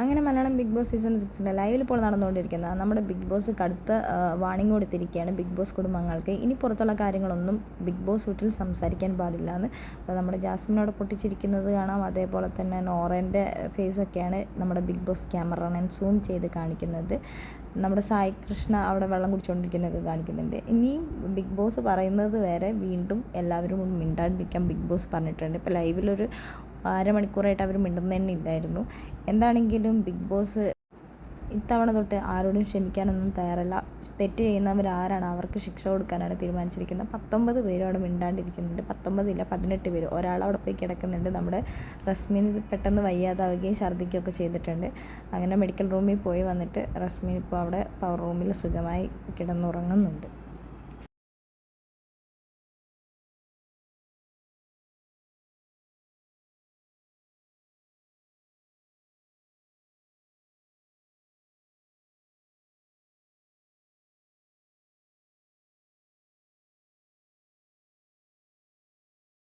അങ്ങനെ Malayalam big boss season സിക്സിന്റെ ലൈവിൽ ഇപ്പോൾ നടന്നുകൊണ്ടിരിക്കുന്ന നമ്മുടെ ബിഗ് ബോസ് കടുത്ത വാണിംഗ് കൊടുത്തിരിക്കുകയാണ് ബിഗ് ബോസ് കുടുംബങ്ങൾക്ക്. ഇനി പുറത്തുള്ള കാര്യങ്ങളൊന്നും ബിഗ് ബോസ് വീട്ടിൽ സംസാരിക്കാൻ പാടില്ല എന്ന്. അപ്പോൾ നമ്മുടെ ജാസ്മിനോട് പൊട്ടിച്ചിരിക്കുന്നത് കാണാം. അതേപോലെ തന്നെ നോറേന്റെ ഫേസൊക്കെയാണ് നമ്മുടെ ബിഗ് ബോസ് ക്യാമറമാൻ സൂം ചെയ്ത് കാണിക്കുന്നത്. നമ്മുടെ സായി കൃഷ്ണ അവിടെ വെള്ളം കുടിച്ചുകൊണ്ടിരിക്കുന്നതൊക്കെ കാണിക്കുന്നുണ്ട്. ഇനിയും ബിഗ് ബോസ് പറയുന്നത് വരെ വീണ്ടും എല്ലാവരും മിണ്ടാണ്ടിരിക്കാൻ ബിഗ് ബോസ് പറഞ്ഞിട്ടുണ്ട്. ഇപ്പോൾ ലൈവിലൊരു അരമണിക്കൂറായിട്ട് അവർ മിണ്ടുന്ന തന്നെ ഇല്ലായിരുന്നു. എന്താണെങ്കിലും ബിഗ് ബോസ് ഇത്തവണ തൊട്ട് ആരോടും ക്ഷമിക്കാനൊന്നും തയ്യാറല്ല. തെറ്റ് ചെയ്യുന്നവർ ആരാണ്? അവർക്ക് ശിക്ഷ കൊടുക്കാനാണ് തീരുമാനിച്ചിരിക്കുന്നത്. പത്തൊമ്പത് പേരും അവിടെ മിണ്ടാണ്ടിരിക്കുന്നുണ്ട്. പത്തൊമ്പതില്ല പതിനെട്ട് പേര്. ഒരാൾ അവിടെ പോയി കിടക്കുന്നുണ്ട്. നമ്മുടെ റസ്മിൻ പെട്ടെന്ന് വയ്യാതാവുകയും ഛർദ്ദിക്കുകയൊക്കെ ചെയ്തിട്ടുണ്ട്. അങ്ങനെ മെഡിക്കൽ റൂമിൽ പോയി വന്നിട്ട് റസ്മിൻ ഇപ്പോൾ അവിടെ പവർ റൂമിൽ സുഖമായി കിടന്നുറങ്ങുന്നുണ്ട്.